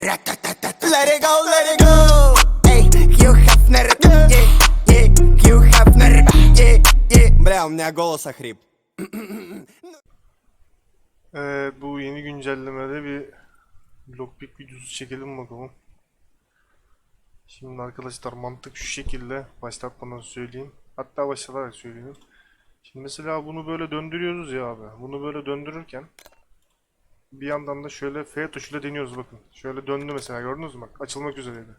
Let it go, let it go. Ey, Hugh Hefner, yeah, yeah, Hugh Hefner, yeah, yeah. Бля, у меня голос охрип. Evet bu yeni güncellemede bir lockpick videosu çekelim bakalım. Şimdi arkadaşlar mantık şu şekilde başlatmadan söyleyeyim. Hatta başlatarak söyleyeyim. Şimdi mesela bunu böyle döndürüyoruz ya abi. Bunu böyle döndürürken bir yandan da şöyle F tuşuyla deniyoruz bakın. Şöyle döndü mesela gördünüz mü? Bak açılmak üzereydi.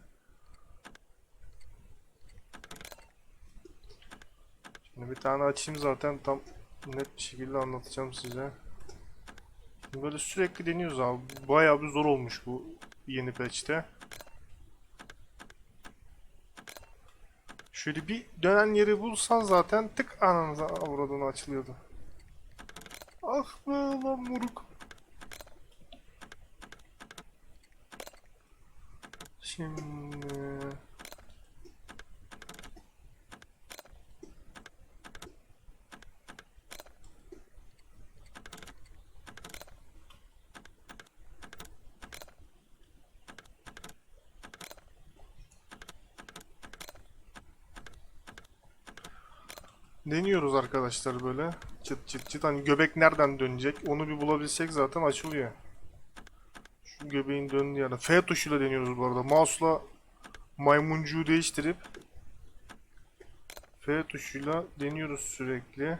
Şimdi bir tane açayım zaten tam net bir şekilde anlatacağım size. Böyle sürekli deniyoruz abi. Bayağı bir zor olmuş bu yeni patch'te. Şöyle bir dönen yeri bulsan zaten tık ananıza avradını açılıyordu. Ah be lan moruk. Şimdi... Deniyoruz arkadaşlar böyle. Çıt çıt çıt. Hani göbek nereden dönecek? Onu bir bulabilsek zaten açılıyor. Göbeğin döndüğü yerde. F tuşuyla deniyoruz bu arada. Mouse'la maymuncuğu değiştirip F tuşuyla deniyoruz sürekli.